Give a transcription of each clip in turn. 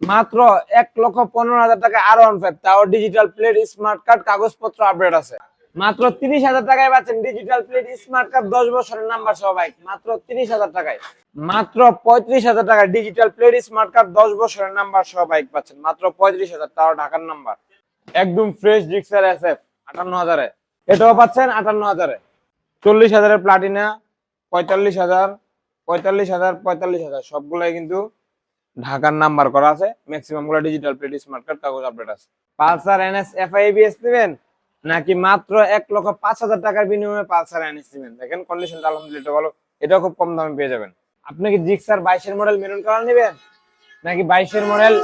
মাত্র এক লক্ষ পনেরো হাজার টাকা আর ওয়ান তাও ডিজিটাল প্লেট স্মার্ট কার্ড কাগজপত্র আপডেট আছে। মাত্র তিরিশ হাজার টাকায় পাচ্ছেন ডিজিটাল প্লেট স্মার্ট কার্ড দশ বছরের নাম্বার সহ বাইক মাত্র তিরিশ হাজার টাকায়। মাত্র পঁয়ত্রিশ হাজার টাকা ডিজিটাল প্লেট স্মার্ট কার্ড দশ বছরের নাম্বার সহ বাইক পাচ্ছেন। মাত্র পঁয়ত্রিশ হাজার, তাও ঢাকার নাম্বার একদম ফ্রেশ জিক্সার এস এফ আটান্ন হাজারে। এটাও পাচ্ছেন আটান্ন হাজারে। চল্লিশ হাজারের প্লাটিনা পঁয়তাল্লিশ হাজার পঁয়তাল্লিশ হাজার পঁয়তাল্লিশ হাজার। সবগুলাই কিন্তু ঢাকার নাম্বার করা আছে। ম্যাক্সিমামগুলো ডিজিটাল প্লেট স্মার্ট কার্ড কাগজ আপডেট আছে। পালসার এনএস এফআইবিএস নেবেন নাকি মাত্র এক লক্ষ পাঁচ হাজার টাকার বিনিময়ে পালসার এনএস নেবেন দেখেন কন্ডিশনটা আলহামদুলিল্লাহ ভালো। এটাও খুব কম দামে পেয়ে যাবেন। আপনি কি জিক্সার বাইশের মডেল মেরুন কালার নেবেন? নাকি বাইশের মডেল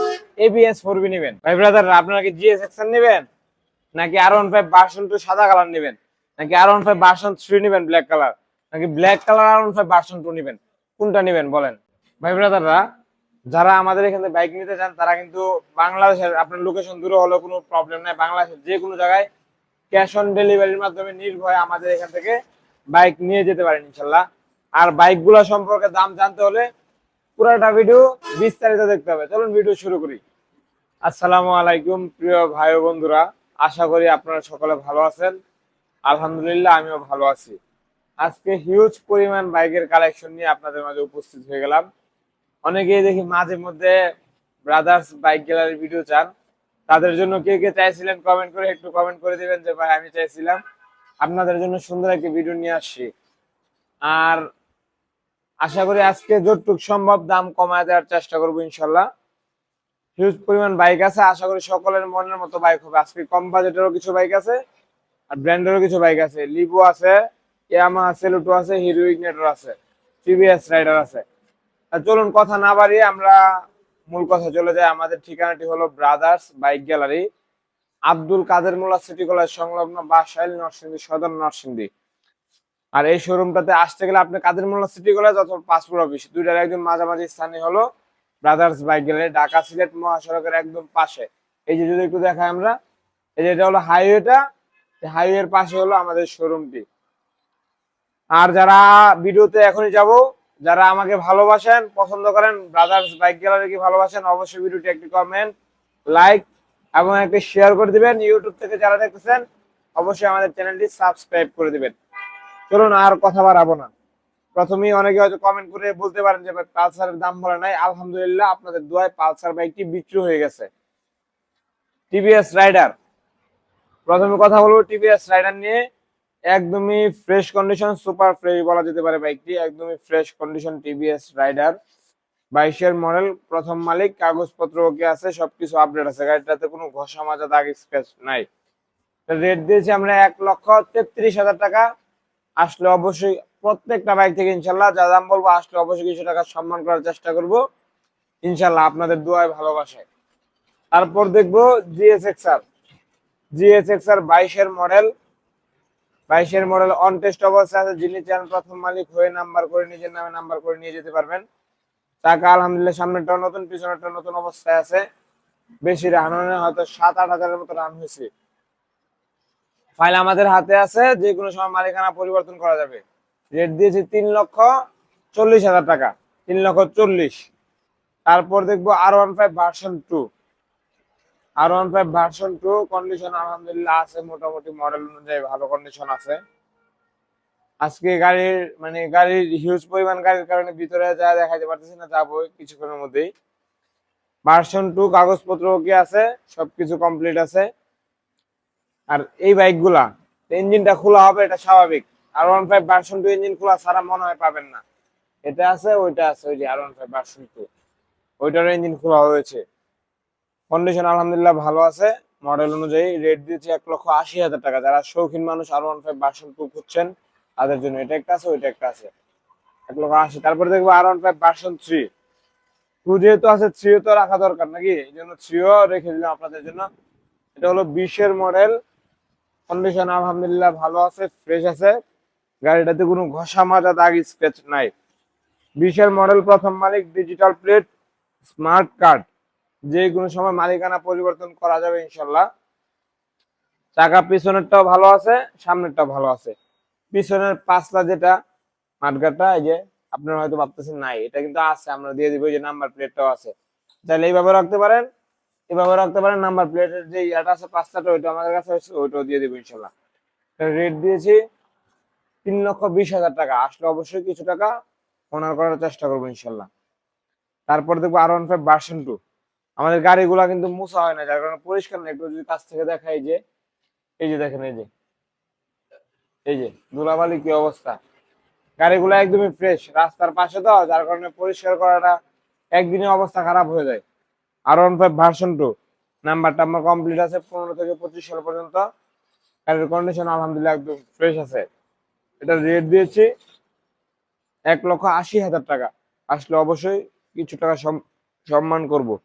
এবিএস ফোর বি নেবেন? ভাই ব্রাদার আপনারা কি জিএস এক্সএন নেবেন? নাকি R one five version two সাদা কালার নেবেন? নাকি R one five version three নেবেন ব্ল্যাক কালার নাকি black colour R one five version two নেবেন? কোনটা নেবেন বলেন? ভাই ব্রাদাররা যারা আমাদের এখানে বাইক নিতে চান, তারা কিন্তু বাংলাদেশের আপনার লোকেশন দূরে হলেও কোনো প্রবলেম নাই। বাংলাদেশের যে কোনো জায়গায় ক্যাশ অন ডেলিভারির মাধ্যমে নির্ভয়ে আমাদের এখান থেকে বাইক নিয়ে যেতে পারেন ইনশাল্লাহ। আর বাইকগুলো সম্পর্কে দাম জানতে হলে পুরোটা ভিডিও বিস্তারিত দেখতে হবে। চলুন ভিডিও শুরু করি। আসসালামু আলাইকুম, প্রিয় ভাই বন্ধুরা। আশা করি আপনারা সকলে ভালো আছেন। আলহামদুলিল্লাহ, আমিও ভালো আছি। আজকে হিউজ পরিমাণ বাইকের কালেকশন নিয়ে আপনাদের মাঝে উপস্থিত হয়ে গেলাম। অনেকেই দেখি মাঝে মধ্যে ব্রাদার্স বাইক গ্যালারির ভিডিও চান। তাদের জন্য কে কে চাইছিলেন কমেন্ট করে একটু কমেন্ট করে দিবেন যে, ভাই, আমি চাইছিলাম আপনাদের জন্য সুন্দর একটি ভিডিও নিয়ে আসছি। আর আশা করি আজকে যতটুক সম্ভব দাম কমায় দেওয়ার চেষ্টা করব ইনশাল্লাহ। হিউজ পরিমাণ বাইক আছে। আশা করি সকলের মনের মতো বাইক হবে। আজকে কম বাজেটেরও কিছু বাইক আছে, আর ব্র্যান্ডেরও কিছু বাইক আছে। লিভো আছে ইয়ামা আছে লুটো আছে হিরো ইগনেটর আছে টিভিএস রাইডার আছে। চলুন কথা না বাড়িয়ে আমরা মূল কথা চলে যাই। আমাদের ঠিকানাটি হলো Brothers Bike Gallery, Abdul Kader Mollah city college সংলগ্ন বাসাইল নরসিংদী, সদর নরসিংদী। আর এই শোরুমটাতে আসতে গেলে আপনি কাদের মোল্লা সিটি কলেজ অথবা পাসপোর্ট অফিস, দুইটার একদম মাঝামাঝি স্থানে হলো Brothers Bike Gallery, Dhaka Sylhet মহাসড়কের একদম পাশে। এই যে, যদি একটু দেখাই আমরা, এই যে এটা হলো হাইওয়েটা হাইওয়ের পাশে হলো আমাদের শোরুমটি। আর যারা ভিডিওতে এখনই যাব যারা আমাকে ভালোবাসেন, পছন্দ করেন ব্রাদার্স বাইক গ্যালারিকে ভালোবাসেন, অবশ্যই ভিডিওটি একটি কমেন্ট লাইক এবং একটি শেয়ার করে দিবেন। ইউটিউব থেকে যারা দেখতেছেন, অবশ্যই আমাদের চ্যানেলটি সাবস্ক্রাইব করে দিবেন। চলুন আর কথা বাড়াবো না। প্রথমেই অনেকে হয়তো কমেন্ট করে বলতে পারেন যে পালসারের দাম বলে নাই। আলহামদুলিল্লাহ, আপনাদের দোয়ায় পালসার বাইকটি বিক্রি হয়ে গেছে। টিভিএস রাইডার প্রথমে কথা বলব টিভিএস রাইডার নিয়ে। একদমই ফ্রেশ কন্ডিশন সুপার ফ্রেশ বলা যেতে পারে বাইকটি একদমই ফ্রেশ কন্ডিশন টিভিএস রাইডার বাইশের মডেল প্রথম মালিক, কাগজপত্র ওকে আছে, সবকিছু আপডেট আছে। গাড়িটাতে কোনো ঘষা মাজা দাগ স্ক্র্যাচ নাই। রেট দিয়েছি আমরা এক লক্ষ তেত্রিশ হাজার টাকা। আসলে অবশ্যই প্রত্যেকটা বাইক থেকে ইনশাল্লাহ যা দাম বলব, আসলে অবশ্যই কিছু টাকা সম্মান করার চেষ্টা করব। ইনশাল্লাহ আপনাদের দোয়ায় ভালোবাসায়। তারপর দেখব জিএসএক্স আর জিএসএক্স আর বাইশের মডেল বাইশের মডেল অন টেস্ট অবস্থায় আছে, যিনি চান প্রথম মালিক হয়ে নাম্বার করে নিজের নামে নাম্বার করে নিয়ে যেতে পারবেন। টাকা আলহামদুলিল্লাহ সামনেরটা নতুন, পিছনেরটা নতুন অবস্থায় আছে। বেশি রান হয় হয়তো সাত আট হাজারের মতো রান হয়েছে। ফাইল আমাদের হাতে আছে যে কোনো সময় মালিকানা পরিবর্তন করা যাবে। রেট দিয়েছি তিন লক্ষ চল্লিশ হাজার টাকা, তিন লক্ষ চল্লিশ। তারপর দেখব R one five version two R one five version two condition আলহামদুলিল্লাহ আছে, মোটামুটি মডেল অনুযায়ী ভালো কন্ডিশন আছে। আজকে গাড়ির মানে গাড়ির হিউজ পরিমাণ গাড়ির কারণে ভিতরে যা দেখাইতে পারতেছি না, যাব কিছুক্ষণের মধ্যেই। ভার্সন টু কাগজপত্র কি আছে? সবকিছু কমপ্লিট আছে। আর এই বাইকগুলা ইঞ্জিনটা খোলা হবে, এটা স্বাভাবিক। R one five version two engine খোলা ছাড়া মনে হয় পাবেন না। এটা আছে, ওইটা আছে, ওই যে R one five version two ওইটারও engine খোলা হয়েছে। কন্ডিশন আলহামদুলিল্লাহ ভালো আছে। মডেল অনুযায়ী রেট দিয়েছে এক লক্ষ আশি হাজার টাকা। যারা শৌখিন মানুষ R one five version two খুঁজছেন, তাদের জন্য এটা একটা আছে, ওইটা একটা আছে। এক লক্ষ আশি। তারপরে দেখব R one five version three two যেহেতু আছে থ্রিও তো রাখা দরকার নাকি? এই জন্য থ্রিও রেখে দিলাম আপনাদের জন্য। এটা হলো বিশের মডেল কন্ডিশন আলহামদুলিল্লাহ ভালো আছে ফ্রেশ আছে। গাড়িটাতে কোনো ঘষা মাজা দাগ স্ক্র্যাচ নাই। বিশের মডেল প্রথম মালিক ডিজিটাল প্লেট স্মার্ট কার্ড যে কোনো সময় মালিকানা পরিবর্তন করা যাবে ইনশাল্লাহ। চাকা পিছনেরটাও ভালো আছে, সামনেরটাও ভালো আছে। পিছনের পাঁচটা যেটা মাঠগাটা এই যে আপনারা হয়তো ভাবতেছেন, নাই, এটা কিন্তু আছে, আমরা দিয়ে দিব যে নাম্বার প্লেটটাও আছে। তাহলে এইভাবে রাখতে পারেন এভাবে রাখতে পারেন নাম্বার প্লেটের যে ইয়াটা আছে পাঁচটা ওইটা আমাদের কাছে ওইটাও দিয়ে দেবো ইনশাল্লাহ। রেট দিয়েছি তিন লক্ষ বিশ হাজার টাকা, আসলে অবশ্যই কিছু টাকা অনার করার চেষ্টা করব ইনশাল্লাহ। তারপর দেখব R one five version two আমাদের গাড়িগুলা কিন্তু মোছা হয় না, যার কারণে পরিষ্কার না। একটু যদি কাছ থেকে দেখাই যে, এই যে দেখেন, এই যে এই যে, ধুলাবালি কি অবস্থা? গাড়িগুলো একদমই ফ্রেশ রাস্তার পাশে তো, যার কারণে পরিষ্কার করাটা একদিনে অবস্থা খারাপ হয়ে যায়। R one five version two number টাম্বার complete আছে, পনেরো থেকে পঁচিশ সাল পর্যন্ত। গাড়ির কন্ডিশন আলহামদুলিল্লাহ একদম ফ্রেশ আছে। এটা রেট দিয়েছি এক লক্ষ আশি হাজার টাকা। আসলে অবশ্যই কিছু টাকা সম- সম্মান করব।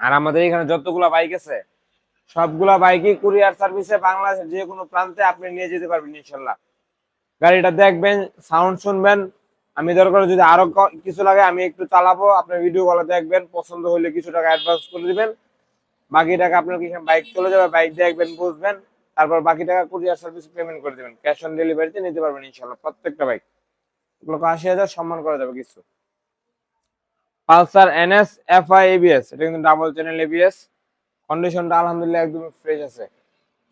আর আমাদের এখানে যতগুলা বাইক আছে, সবগুলা বাইকই কুরিয়ার সার্ভিসে বাংলাদেশের যে কোনো প্রান্তে আপনি নিয়ে যেতে পারবেন ইনশাল্লাহ। গাড়িটা দেখবেন, সাউন্ড শুনবেন। আমি দরকার যদি আরও কিছু লাগে, আমি একটু চালাবো আপনি ভিডিও কলে দেখবেন, পছন্দ হলে কিছু টাকা অ্যাডভান্স করে দিবেন। বাকি টাকা আপনার কি বাইক চলে যাবে, বাইক দেখবেন, বুঝবেন। তারপর বাকি টাকা কুরিয়ার সার্ভিস পেমেন্ট করে দিবেন। ক্যাশ অন ডেলিভারিতে নিতে পারবেন ইনশাল্লাহ প্রত্যেকটা বাইক। লক্ষ আশি হাজার সম্মান করা যাবে কিছু। Pulsar NS, FI, ABS. এটা কিন্তু ডাবল চ্যানেল এবিএস। কন্ডিশনটা আলহামদুলিল্লাহ একদম ফ্রেশ আছে।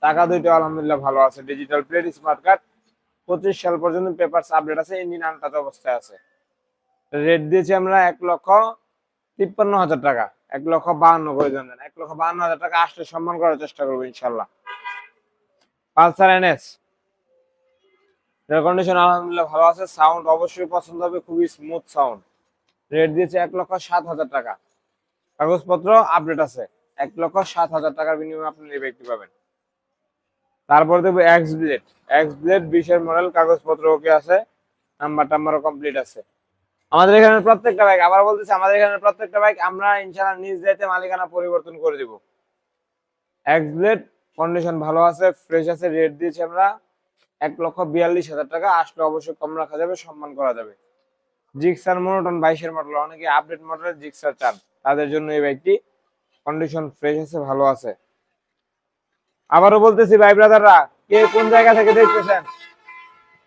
টাকা দুইটা আলহামদুলিল্লাহ ভালো আছে। ডিজিটাল প্লেট স্মার্ট কার্ড পঁচিশ সাল পর্যন্ত পেপারস আপডেট আছে ইঞ্জিন আনটাচ অবস্থায় আছে। রেট দিয়েছি আমরা এক লক্ষ তিপ্পান্ন হাজার টাকা। এক লক্ষ বাহান্ন করে দেন এক লক্ষ বাহান্ন হাজার টাকা আসলে সম্মান করার চেষ্টা করব ইনশাল্লাহ পালসার এনএস। এর কন্ডিশন আলহামদুলিল্লাহ ভালো আছে। সাউন্ড অবশ্যই পছন্দ হবে, খুবই স্মুথ সাউন্ড রেট দিয়েছে এক লক্ষ সাত হাজার টাকা। কাগজপত্র আপডেট আছে। এক লক্ষ সাত হাজার টাকার বিনিময়ে আপনি এই ব্যক্তি পাবেন। তারপর দেবো এক্স ব্লেড এক্স ব্লেড বিশের মডেল কাগজপত্র ওকে আছে। নাম্বার টাম্বারও কমপ্লিট আছে। আমাদের এখানে প্রত্যেকটা বাইক আবার বলতেছি, আমাদের এখানে প্রত্যেকটা বাইক আমরা ইনশাআল্লাহ নিজ দায়িত্বে মালিকানা পরিবর্তন করে দিব। এক্স ব্লেড কন্ডিশন ভালো আছে ফ্রেশ আছে রেট দিয়েছি আমরা এক লক্ষ বিয়াল্লিশ হাজার টাকা। আসলে অবশ্যই কম রাখা যাবে, সম্মান করা যাবে। জিক্সার মনোটন বাইশের মডেল অনেকে আপডেট মডেলের জিক্সার চান। তাদের জন্য এই বাইকটি কন্ডিশন ফ্রেশ আছে, ভালো আছে। আবারও বলতেছি, ভাই ব্রাদাররা, কে কোন জায়গা থেকে দেখতেছেন?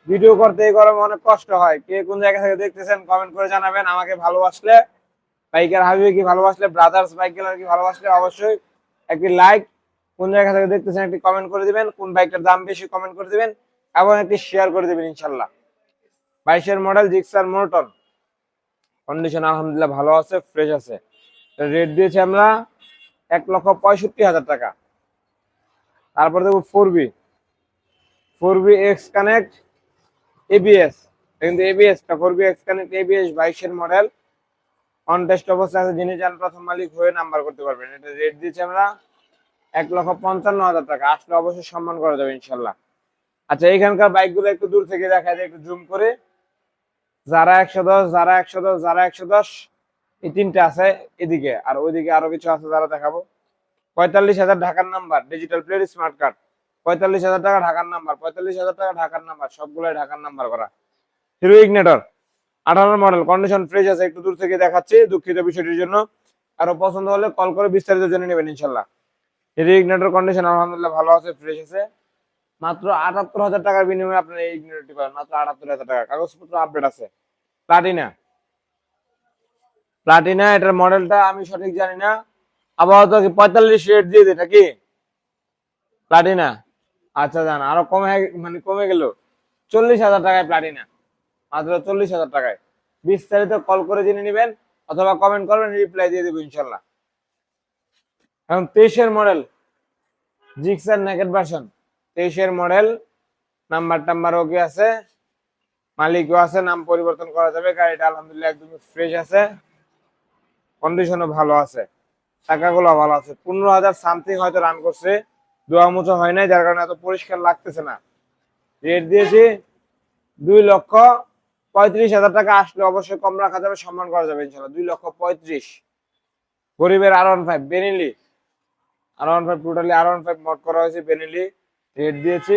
ভিডিও করতে এই গরমে অনেক কষ্ট হয়। কে কোন জায়গা থেকে দেখতেছেন কমেন্ট করে জানাবেন। আমাকে ভালোবাসলে বাইকের হাবিবে কি ভালোবাসলে ব্রাদার্স বাইক গেলার কি ভালোবাসলে, অবশ্যই একটি লাইক কোন জায়গা থেকে দেখতেছেন একটি কমেন্ট করে দিবেন, কোন বাইকটার দাম বেশি কমেন্ট করে দিবেন, এবং একটি শেয়ার করে দিবেন, ইনশাল্লাহ। বাইশের মডেল জিক্সার মোটন কন্ডিশন আলহামদুলিল্লাহ ভালো আছে ফ্রেশ আছে। রেট দিয়েছি আমরা এক লক্ষ পঁয়ষট্টি হাজার টাকা। তারপর দেখব four V four V X connect ABS কিন্তু এবিএস টা four V X connect ABS বাইশের মডেল অন টেস্ট অবস্থায় আছে, যিনি চান প্রথম মালিক হয়ে নাম্বার করতে পারবেন। এটা রেট দিয়েছি আমরা এক লক্ষ পঞ্চান্ন হাজার টাকা। আসলে অবশ্যই সম্মান করা যাবে, ইনশাল্লাহ। আচ্ছা এখানকার বাইকগুলো একটু দূর থেকে দেখা যায় একটু জুম করে। যারা একশো দশ, যারা একশো দশ, যারা একশো দশ, এই তিনটে আছে এদিকে। আর ওইদিকে আরও কিছু আছে যারা দেখাবো। পঁয়তাল্লিশ হাজার ঢাকার number digital plate smart card পঁয়তাল্লিশ হাজার টাকা ঢাকার নাম্বার পঁয়তাল্লিশ হাজার টাকা ঢাকার নাম্বার সবগুলাই ঢাকার নাম্বার করা। হিরো ইগনেটর আঠারো মডেল কন্ডিশন ফ্রেশ আছে, একটু দূর থেকে দেখাচ্ছি দুঃখিত বিষয়টির জন্য। আরও পছন্দ হলে কল করে বিস্তারিত জেনে নেবেন, ইনশাল্লাহ। হিরো ইগনেটর কন্ডিশন আলহামদুলিল্লাহ ভালো আছে ফ্রেশ আছে। মাত্র আটাত্তর হাজার টাকার বিনিময়ে আপনার এই ইগনেটরটি পাবেন, মাত্র আটাত্তর হাজার টাকা। কাগজপত্র আপডেট আছে। প্লাটিনা। প্লাটিনা, এটার মডেলটা আমি সঠিক জানি না। আপাতত কি পঁয়তাল্লিশ রেট দিয়ে দিই নাকি প্লাটিনা। আচ্ছা জান, আরও কমে মানে কমে গেল। চল্লিশ হাজার টাকায় প্লাটিনা। মাত্র চল্লিশ হাজার টাকায়। বিস্তারিত কল করে জেনে নেবেন, অথবা কমেন্ট করবেন রিপ্লাই দিয়ে দেবো, ইনশাল্লাহ। এখন তেইশের মডেল জিক্সার নেকেট ভার্সন তেইশের মডেল নাম্বার টাম্বার ওকে আছে। মালিকও আছে, নাম পরিবর্তন করা যাবে, গাড়িটা আলহামদুলিল্লাহ একদম ফ্রেশ আছে কন্ডিশনও ভালো আছে, টাকাগুলো ভালো আছে। পনেরো হাজার সামথিং হয়তো রান করছে, দোয়া মুছো হয় নাই, যার কারণে এত পরিষ্কার লাগতেছে না। রেট দিয়েছি দুই লক্ষ পঁয়ত্রিশ হাজার টাকা, আসলে অবশ্যই কম রাখা যাবে, সম্মান করা যাবে ইনশাল্লাহ দুই লক্ষ পঁয়ত্রিশ। গরিবের R one five Benelli R one five totally R one five mod করা হয়েছে বেনিলি রেট দিয়েছি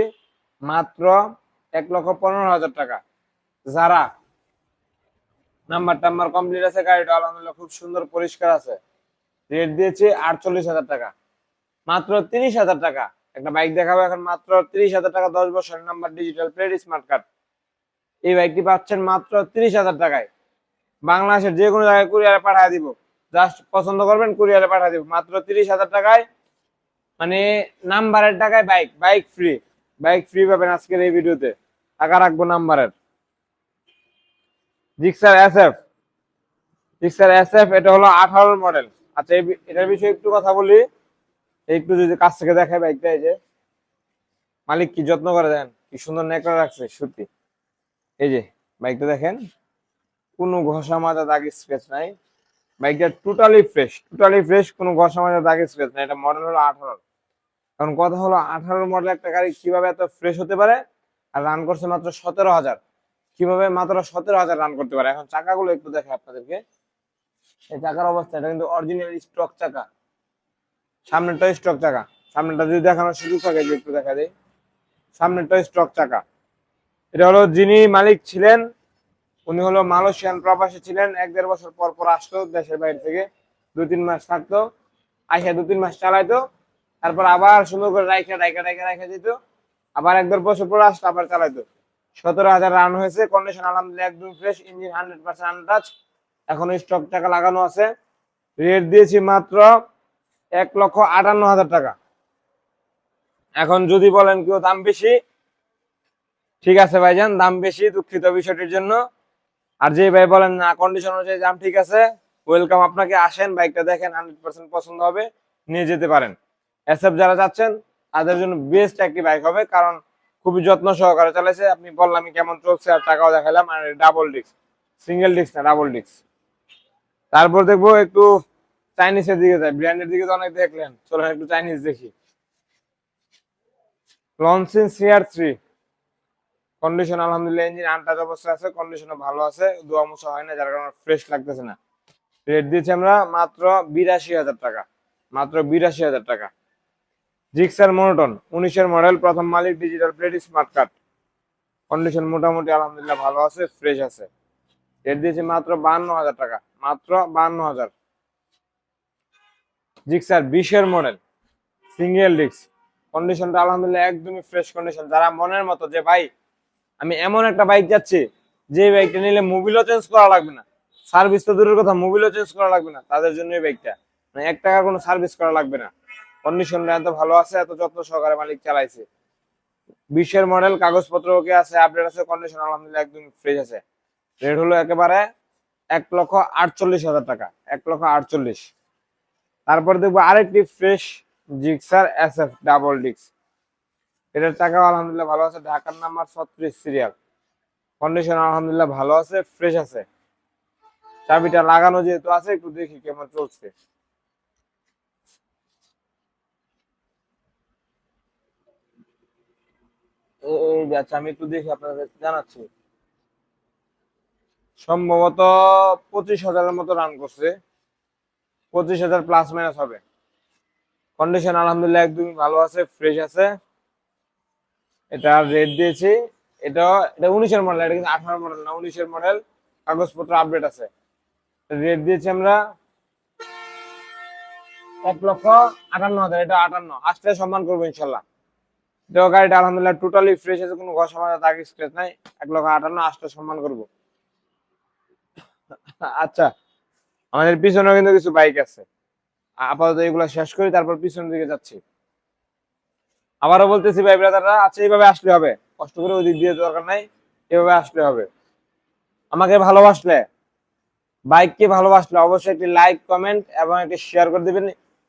মাত্র এক লক্ষ পনেরো হাজার টাকা। যারা নাম্বার টাম্বার কমপ্লিট আছে, গাড়িটা আলহামদুলিল্লাহ খুব সুন্দর, পরিষ্কার আছে। রেট দিয়েছে আটচল্লিশ হাজার টাকা। মাত্র তিরিশ হাজার টাকা। একটা বাইক দেখাবো এখন, মাত্র তিরিশ হাজার টাকা, দশ বছরের number digital plate smart card এই বাইকটি পাচ্ছেন মাত্র তিরিশ হাজার টাকায়। বাংলাদেশের যে কোনো জায়গায় কুরিয়ারে পাঠিয়ে দিব। জাস্ট পছন্দ করবেন কুরিয়ারে পাঠিয়ে দিব। মাত্র তিরিশ হাজার টাকায় মানে নাম্বারের টাকায় bike bike free bike free পাবেন আজকের এই ভিডিওতে টাকা রাখব নাম্বারের Gixxer S F Gixxer S F এটা হলো আঠারোর মডেল আচ্ছা এটার বিষয়ে একটু কথা বলি। একটু যদি কাছ থেকে দেখায় বাইকটা, এই যে। মালিক কি যত্ন করে দেন কি সুন্দর নেকড়া রাখছে, সত্যি। এই যে, বাইকটা দেখেন। কোনো ঘষা মাজা দাগ স্ক্র্যাচ নাই। বাইকটা টোটালি ফ্রেশ টোটালি ফ্রেশ কোনো ঘষা মাজা দাগ স্ক্র্যাচ নাই। এটা মডেল হলো আঠারো। কারণ কথা হলো আঠারো মডেল একটা গাড়ি কীভাবে এত ফ্রেশ হতে পারে? আর রান করছে মাত্র সতেরো হাজার। কীভাবে মাত্র সতেরো হাজার রান করতে পারে? এখন চাকাগুলো একটু দেখে আপনাদেরকে। এই চাকার অবস্থা, এটা কিন্তু অরিজিনাল স্টক চাকা। সামনেরটা স্টক চাকা। সামনেটা যদি দেখানোর সুযোগ থাকে যে একটু দেখা দেয় সামনেরটা স্টক চাকা। এটা হলো যিনি মালিক ছিলেন, উনি হলো মালয়েশিয়ান প্রবাসী ছিলেন, এক দেড় বছর পর পর আসতো দেশের বাইরে থেকে। দু তিন মাস থাকতো, আইসা দু তিন মাস চালাইতো। তারপর আবার সুন্দর করে রাইখা রাইখা রাইখা রাইখা দিত। আবার এক দেড় বছর পর আসতো, আবার চালাইতো। সতেরো হাজার রান হয়েছে। কন্ডিশন আলহামদুলিল্লাহ একদম fresh engine hundred percent untouch এখনও স্টক টাকা লাগানো আছে। রেট দিয়েছি মাত্র এক লক্ষ আটান্ন হাজার টাকা। এখন যদি বলেন কেউ দাম বেশি, ঠিক আছে ভাইজান, দাম বেশি, দুঃখিত বিষয়টির জন্য। আর যে ভাই বলেন না কন্ডিশন অনুযায়ী দাম ঠিক আছে ওয়েলকাম আপনাকে। আসেন বাইকটা দেখেন হান্ড্রেড পার্সেন্ট পছন্দ হবে, নিয়ে যেতে পারেন। এসএফ যারা যাচ্ছেন, তাদের জন্য বেস্ট একটি বাইক হবে, কারণ খুবই যত্ন সহকারে চালাইছে। আপনি বললাম কেমন চলছে আর টাকাও দেখালাম। আর ডাবল ডিস্ক সিঙ্গেল ডিস্ক না ডাবল ডিস্ক তারপর দেখব একটু চাইনিজের দিকে যাই ব্র্যান্ডের দিকে তো অনেক দেখলেন। চলেন একটু চাইনিজ দেখি। লনসিন সিআর থ্রি কন্ডিশন আলহামদুলিল্লাহ ইঞ্জিন আনটাচ অবস্থা আছে কন্ডিশনও ভালো আছে, দোয়া মোছা হয় না, যার কারণে ফ্রেশ লাগতেছে না। রেট দিয়েছি আমরা মাত্র বিরাশি হাজার টাকা। মাত্র বিরাশি হাজার টাকা। জিক্সার মনোটন, উনিশের মডেল, প্রথম মালিক digital plate smart card condition মোটামুটি আলহামদুলিল্লাহ ভালো আছে ফ্রেশ আছে। রেট দিয়েছি মাত্র বান্ন হাজার টাকা, মাত্র বান্ন হাজার। জিক্সার বিশের মডেল সিঙ্গেল ডিস্ক কন্ডিশনটা আলহামদুলিল্লাহ একদমই ফ্রেশ কন্ডিশন যারা মনের মতো যে, ভাই, আমি এমন একটা বাইক যাচ্ছি, যে বাইকটা নিলে মোবিলও চেঞ্জ করা লাগবে না। সার্ভিস তো দূরের কথা মোবিলও চেঞ্জ করা লাগবে না। তাদের জন্য এই বাইকটা মানে এক টাকা কোনো সার্ভিস করা লাগবে না। কন্ডিশনটা এত ভালো আছে, এত যত্ন সহকারে মালিক চালাইছে। বিশের মডেল কাগজপত্র ওকে আছে আপডেট আছে কন্ডিশন আলহামদুলিল্লাহ একদম ফ্রেশ আছে। রেট হলো একেবারে এক লক্ষ আটচল্লিশ হাজার টাকা, এক লক্ষ আটচল্লিশ। তারপর দেখব আরেকটি fresh Gixxer S F double ডিক্স এটার টাকাও আলহামদুলিল্লাহ ভালো আছে, ঢাকার নাম্বার ছত্রিশ সিরিয়াল কন্ডিশন আলহামদুলিল্লাহ ভালো আছে ফ্রেশ আছে। চাবিটা লাগানো যেহেতু আছে, একটু দেখি কেমন চলছে এই- এই যে আচ্ছা আমি একটু দেখি আপনাদের, জানাচ্ছি। সম্ভবত পঁচিশ হাজারের মতো রান করছে। পঁচিশ হাজার প্লাস মাইনাস হবে। কন্ডিশন আলহামদুলিল্লাহ একদমই ভালো আছে ফ্রেশ আছে। এটা রেট দিয়েছি। এটা এটা উনিশের মডেল এটা কিন্তু আঠারো মডেল না, উনিশের মডেল কাগজপত্র আপডেট আছে। রেট দিয়েছি আমরা এক লক্ষ আটান্ন হাজার, এটা আটান্ন। আসলে সম্মান করব ইনশাল্লাহ। এটাও গাড়িটা আলহামদুলিল্লাহ টোটালি ফ্রেশ আছে, কোনো ঘষা মাজা দাগ স্ক্রেচ নাই। এক লক্ষ আটান্ন আসলে সম্মান করব। আচ্ছা আমাদের পিছনেও কিন্তু কিছু বাইক আছে। আপাতত এগুলো শেষ করি, তারপর পিছনের দিকে যাচ্ছি। আবারও বলতেছি, ভাই ব্রাদাররা আচ্ছা এইভাবে আসলে হবে। কষ্ট করে ওই দিক দিয়ে দরকার নাই এভাবে আসলে হবে। আমাকে ভালোবাসলে বাইককে ভালোবাসলে অবশ্যই একটি লাইক কমেন্ট এবং একটি শেয়ার করে দিবেন।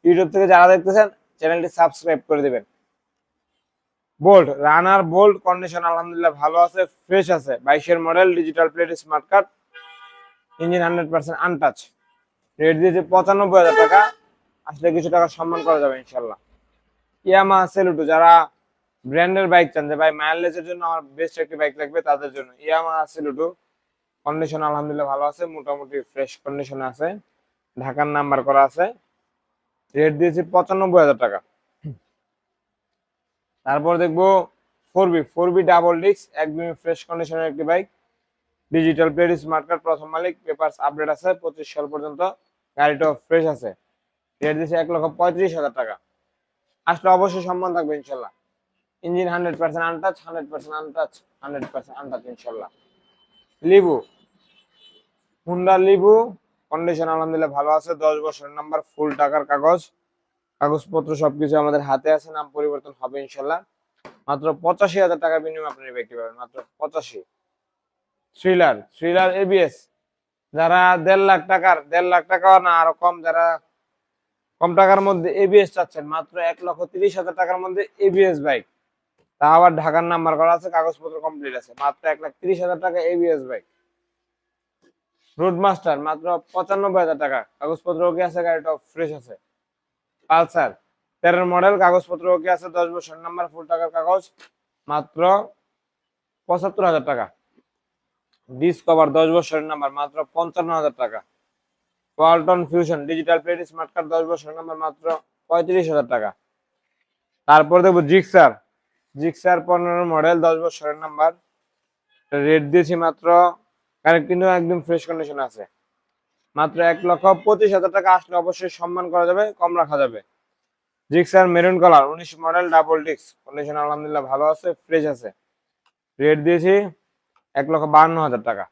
ইউটিউব থেকে যারা দেখতেছেন চ্যানেলটি সাবস্ক্রাইব করে দিবেন। বোল্ট রানার বোল্ট কন্ডিশন আলহামদুলিল্লাহ ভালো আছে ফ্রেশ আছে। বাইশের model digital plate smart card engine hundred percent untouch rate দিয়েছে পঁচানব্বই হাজার টাকা, আসলে কিছু টাকা সম্মান করা যাবে ইনশাল্লাহ ইয়ামা সেলুটু যারা ব্র্যান্ডের বাইক চান, যে ভাই মাইলেজের জন্য আমার বেস্ট একটি বাইক লাগবে তাদের জন্য। ইয়ামা সেলুটু কন্ডিশন আলহামদুলিল্লাহ ভালো আছে, মোটামুটি ফ্রেশ কন্ডিশনে আছে। ঢাকার নাম্বার করা আছে। রেট দিয়েছি পঁচানব্বই হাজার টাকা। তারপর দেখব four V four V double disc, একদমই ফ্রেশ কন্ডিশনের একটি bike digital plate smart card প্রথম মালিক পেপারস আপডেট আছে, পঁচিশ সাল পর্যন্ত গাড়িটাও ফ্রেশ আছে। রেট দিয়েছে এক লক্ষ পঁয়ত্রিশ হাজার টাকা। আসলে অবশ্যই সম্মান থাকবে, ইনশাল্লাহ। Engine hundred percent untouch hundred percent untouch hundred percent untouch ইনশাল্লাহ। লিবু হুন্ডা লিবু কন্ডিশন আলহামদুলিল্লাহ ভালো আছে, দশ বছরের নাম্বার ফুল টাকার কাগজ। কাগজপত্র সবকিছু আমাদের হাতে আছে, নাম পরিবর্তন হবে ইনশাল্লাহ। মাত্র পঁচাশি হাজার টাকার বিনিময়ে আপনি ব্যক্তি পাবেন মাত্র পঁচাশি। থ্রিলার থ্রিলার এবিএস যারা দেড় লাখ টাকার, দেড় লাখ টাকা না, আরও কম, যারা কম টাকার মধ্যে এবিএস চাচ্ছেন, মাত্র এক লক্ষ তিরিশ হাজার টাকার মধ্যে এবিএস বাইক তা আবার ঢাকার নাম্বার করা আছে, কাগজপত্র কমপ্লিট আছে, মাত্র এক লাখ তিরিশ হাজার টাকা এবিএস বাইক রোড মাস্টার মাত্র পঁচানব্বই হাজার টাকা। কাগজপত্র ওকে আছে গাড়িটা ফ্রেশ আছে। পালসার। তেরোর মডেল, কাগজপত্র ওকে আছে, দশ বছর। নাম্বার, ফুল টাকার কাগজ, মাত্র পঁচাত্তর হাজার টাকা। ডিসকভার দশ বছরের নাম্বার, মাত্র পঞ্চান্ন হাজার টাকা। Walton Fusion digital plate smart card দশ বছরের নাম্বার, মাত্র পঁয়ত্রিশ হাজার টাকা। তারপর দেখব জিক্সার জিক্সার পনেরো মডেল, দশ বছরের নাম্বার। রেট দিয়েছি মাত্র কিন্তু একদম ফ্রেশ কন্ডিশন আছে। মাত্র এক লক্ষ পঁচিশ হাজার টাকা আসলে অবশ্যই সম্মান করা যাবে, কম রাখা যাবে। জিক্সার মেরুন কালার উনিশ মডেল ডাবল ডিস্ক কন্ডিশন আলহামদুলিল্লাহ ভালো আছে ফ্রেশ আছে। রেট দিয়েছি এক লক্ষ বাহান্ন হাজার টাকা।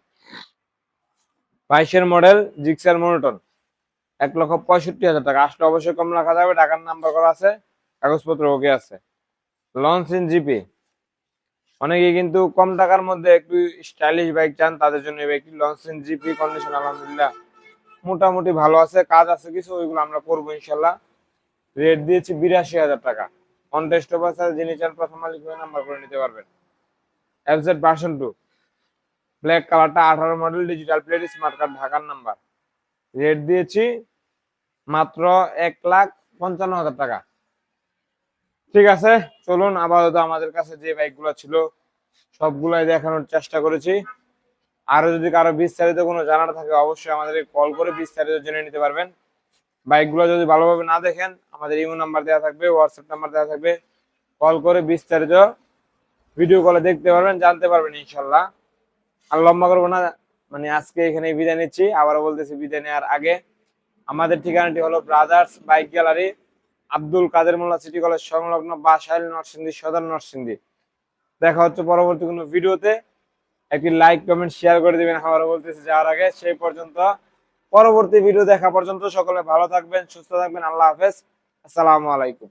বাইশের মডেল জিক্সার মনোটন, এক লক্ষ পঁয়ষট্টি হাজার টাকা। আসলে অবশ্যই কম রাখা যাবে টাকার নাম্বার করা আছে, কাগজপত্র ওকে আছে। লঞ্চ ইন জিপি অনেকে কিন্তু কম টাকার মধ্যে একটু স্টাইলিশ বাইক চান, তাদের জন্য এই বাইকটি লঞ্চ ইন জিপি কন্ডিশন আলহামদুলিল্লাহ মোটামুটি ভালো আছে, কাজ আছে কিছু, ওইগুলো আমরা করব ইনশাল্লাহ। রেট দিয়েছি বিরাশি হাজার টাকা। কন্টেস্ট অবস্থা যিনি চান প্রথম মালিক হয়ে নাম্বার করে নিতে পারবেন। এফজেড ভার্সন টু ব্ল্যাক কালারটা আঠারো model digital plate smart card ঢাকার নাম্বার রেট দিয়েছি মাত্র এক লাখ পঞ্চান্ন হাজার টাকা। ঠিক আছে, চলুন আপাতত আমাদের কাছে যে বাইকগুলো ছিল, সবগুলাই দেখানোর চেষ্টা করেছি। আরও যদি কারও বিস্তারিত কোনো জানার থাকে, অবশ্যই আমাদের কল করে বিস্তারিত জেনে নিতে পারবেন। বাইকগুলো যদি ভালোভাবে না দেখেন, আমাদের ইমো নাম্বার দেওয়া থাকবে হোয়াটসঅ্যাপ নাম্বার দেওয়া থাকবে। কল করে বিস্তারিত ভিডিও কলে দেখতে পারবেন, জানতে পারবেন ইনশাল্লাহ। আর লম্বা করব না মানে আজকে এখানে বিদায় নিচ্ছি। আবারও বলতেছি বিদায় নেওয়ার আগে, আমাদের ঠিকানাটি হলো Brothers Bike Gallery Abdul Kader Mollah city college সংলগ্ন বাসাইল নরসিংদী, সদর নরসিংদী। দেখা হচ্ছে পরবর্তী কোনো ভিডিওতে একটি লাইক কমেন্ট শেয়ার করে দিবেন। আবারও বলতেছি, যাওয়ার আগে সেই পর্যন্ত পরবর্তী ভিডিও দেখা পর্যন্ত সকলে ভালো থাকবেন, সুস্থ থাকবেন। আল্লাহ হাফেজ। আসসালামু আলাইকুম।